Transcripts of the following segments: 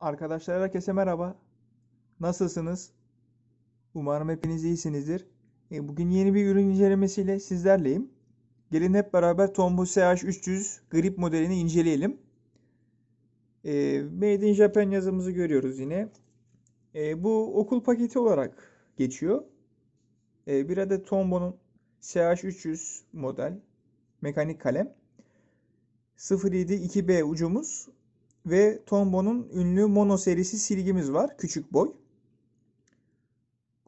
Arkadaşlar herkese merhaba. Nasılsınız? Umarım hepiniz iyisinizdir. E, Bugün yeni bir ürün incelemesiyle sizlerleyim. Gelin hep beraber Tombow CH300 grip modelini inceleyelim. E, Made in Japan yazımızı görüyoruz yine. E, Bu okul paketi olarak geçiyor. Bir adet Tombow'un CH300 model mekanik kalem. 07 2B ucumuz ve Tombow'un ünlü Mono serisi silgimiz var. Küçük boy.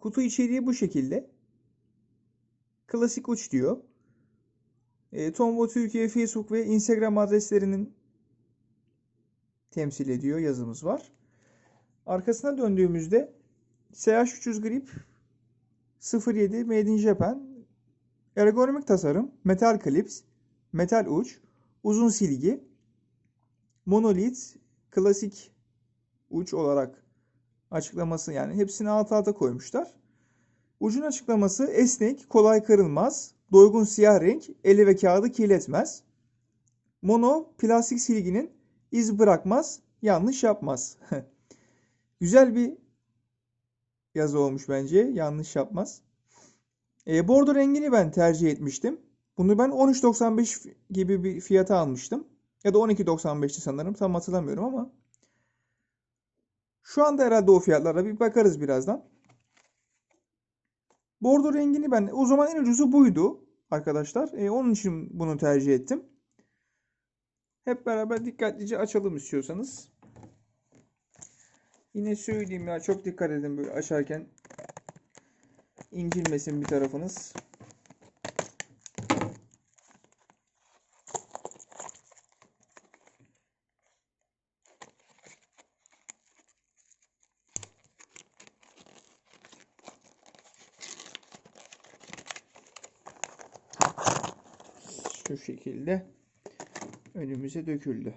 Kutu içeriği bu şekilde. Klasik uç diyor. E, Tombow Türkiye Facebook ve Instagram adreslerinin temsil ediyor yazımız var. Arkasına döndüğümüzde CH300 Grip 07 Made in Japan ergonomik tasarım, metal klips, metal uç, uzun silgi, monolit, klasik uç olarak açıklaması yani hepsini alt alta koymuşlar. Ucun açıklaması esnek, kolay kırılmaz, doygun siyah renk, eli ve kağıdı kirletmez. Mono, plastik silginin iz bırakmaz, yanlış yapmaz. Güzel bir yazı olmuş bence. Yanlış yapmaz. E, bordo rengini ben tercih etmiştim. Bunu ben 13.95 gibi bir fiyata almıştım. Ya da 12.95'ti sanırım. Tam hatırlamıyorum ama. Şu anda herhalde o fiyatlara bir bakarız birazdan. Bordo rengini ben o zaman en ucuzu buydu arkadaşlar. E, onun için bunu tercih ettim. Hep beraber dikkatlice açalım istiyorsanız. Yine söyleyeyim ya çok dikkat edin böyle açarken incilmesin bir tarafınız. Şu şekilde önümüze döküldü.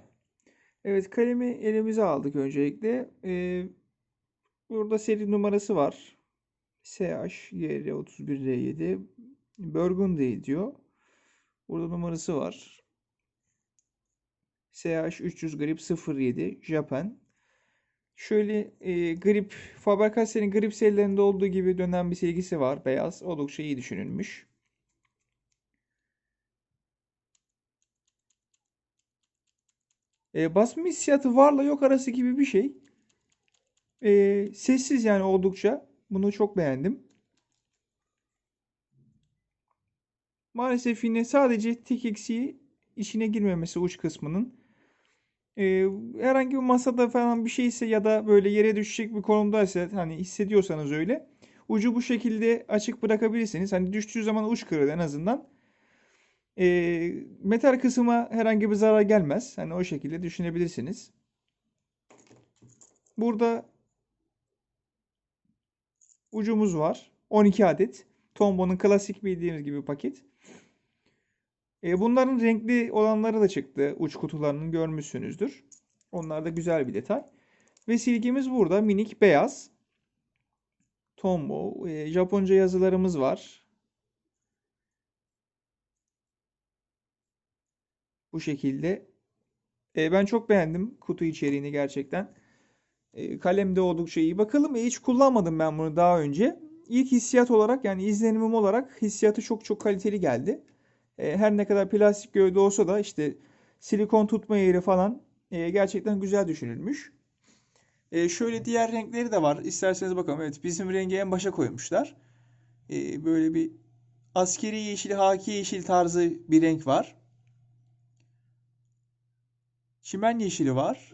Evet kalemi elimize aldık öncelikle. Ee, burada seri numarası var. SHYR31R7 Burgundy diyor. Burada numarası var. SH300 Grip 07 Japan. Şöyle e, grip Faber-Castell'in grip serilerinde olduğu gibi dönen bir silgisi var. Beyaz. Oldukça iyi düşünülmüş. E, basma hissiyatı varla yok arası gibi bir şey. E, sessiz yani oldukça. Bunu çok beğendim. Maalesef yine sadece tek eksiği içine girmemesi uç kısmının. E, herhangi bir masada falan bir şeyse ya da böyle yere düşecek bir konumdaysa hani hissediyorsanız öyle ucu bu şekilde açık bırakabilirsiniz. Hani düştüğü zaman uç kırılır en azından. E, metal kısma herhangi bir zarar gelmez. Hani o şekilde düşünebilirsiniz. Burada ucumuz var. 12 adet. Tombow'un klasik bildiğimiz gibi paket. E, bunların renkli olanları da çıktı. Uç kutularının görmüşsünüzdür. Onlar da güzel bir detay. Ve silgimiz burada minik beyaz. Tombow. E, Japonca yazılarımız var. Bu şekilde. E, ben çok beğendim kutu içeriğini gerçekten. E, kalem de oldukça iyi. Bakalım hiç kullanmadım ben bunu daha önce. İlk hissiyat olarak yani izlenimim olarak hissiyatı çok çok kaliteli geldi. E, her ne kadar plastik gövde olsa da işte silikon tutma yeri falan e, gerçekten güzel düşünülmüş. E, şöyle diğer renkleri de var. İsterseniz bakalım. Evet bizim rengi en başa koymuşlar. E, böyle bir askeri yeşil, haki yeşil tarzı bir renk var. Çimen yeşili var.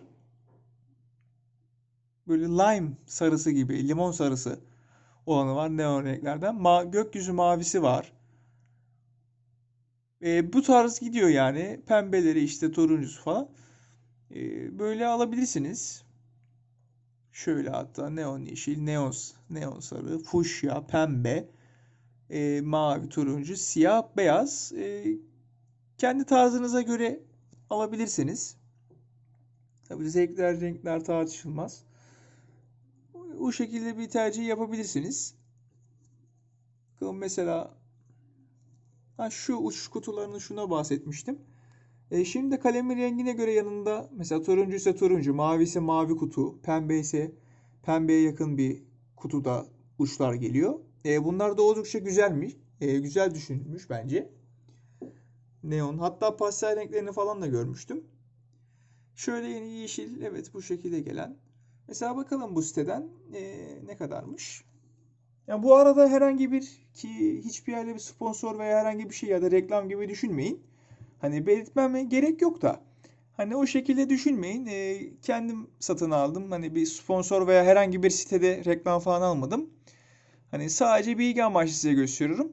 Böyle lime sarısı gibi, limon sarısı olanı var neon renklerden. Ma gökyüzü mavisi var. E, bu tarz gidiyor yani. Pembeleri işte turuncusu falan. E, böyle alabilirsiniz. Şöyle hatta neon yeşil, neon, neon sarı, fuşya, pembe, e, mavi, turuncu, siyah, beyaz. E, kendi tarzınıza göre alabilirsiniz. Tabii zevkler, renkler tartışılmaz. Bu şekilde bir tercih yapabilirsiniz. Mesela ha şu uçuş kutularının şuna bahsetmiştim. E, şimdi de kalemin rengine göre yanında mesela turuncu ise turuncu, mavi ise mavi kutu, pembe ise pembeye yakın bir kutuda uçlar geliyor. E, bunlar da oldukça güzelmiş. E, güzel düşünülmüş bence. Neon. Hatta pastel renklerini falan da görmüştüm. Şöyle yeni yeşil. Evet bu şekilde gelen. Mesela bakalım bu siteden e, ne kadarmış. Yani bu arada herhangi bir ki hiçbir yerde bir sponsor veya herhangi bir şey ya da reklam gibi düşünmeyin. Hani belirtmeme gerek yok da. Hani o şekilde düşünmeyin. E, kendim satın aldım. Hani bir sponsor veya herhangi bir sitede reklam falan almadım. Hani sadece bilgi amaçlı size gösteriyorum.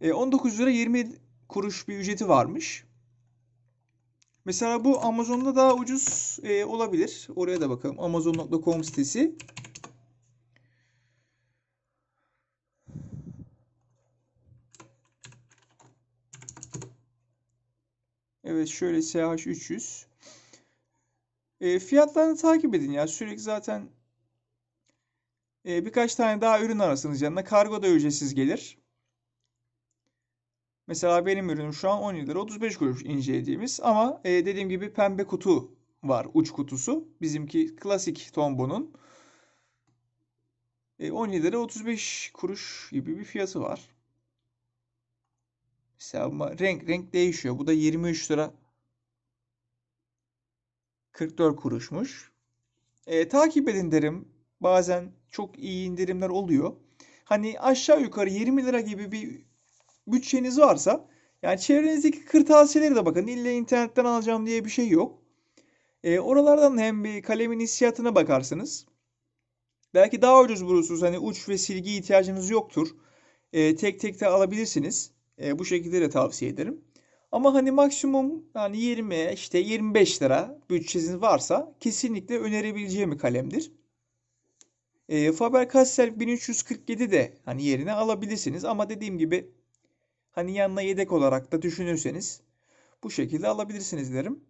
E, 19 lira 20 kuruş bir ücreti varmış. Mesela bu Amazon'da daha ucuz e, olabilir. Oraya da bakalım. Amazon.com sitesi. Evet şöyle SH300. E, fiyatlarını takip edin ya. Sürekli zaten e, birkaç tane daha ürün arasınız yanına. Kargo da ücretsiz gelir. Mesela benim ürünüm şu an 10 lira 35 kuruş incelediğimiz ama e, dediğim gibi pembe kutu var uç kutusu. Bizimki klasik Tombo'nun e, 10 lira 35 kuruş gibi bir fiyatı var. Mesela renk renk değişiyor. Bu da 23 lira 44 kuruşmuş. E, takip edin derim. Bazen çok iyi indirimler oluyor. Hani aşağı yukarı 20 lira gibi bir bütçeniz varsa yani çevrenizdeki kırtasiyeleri de bakın. İlle internetten alacağım diye bir şey yok. E, oralardan hem bir kalemin hissiyatına bakarsınız. Belki daha ucuz bulursunuz. Hani uç ve silgi ihtiyacınız yoktur. E, tek tek de alabilirsiniz. E, bu şekilde de tavsiye ederim. Ama hani maksimum yani 20 işte 25 lira bütçeniz varsa kesinlikle önerebileceğim bir kalemdir. E, Faber-Castell 1347 de hani yerine alabilirsiniz ama dediğim gibi hani yanına yedek olarak da düşünürseniz bu şekilde alabilirsiniz derim.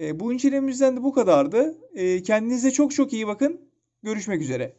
E, bu incelememizden de bu kadardı. E, kendinize çok çok iyi bakın. Görüşmek üzere.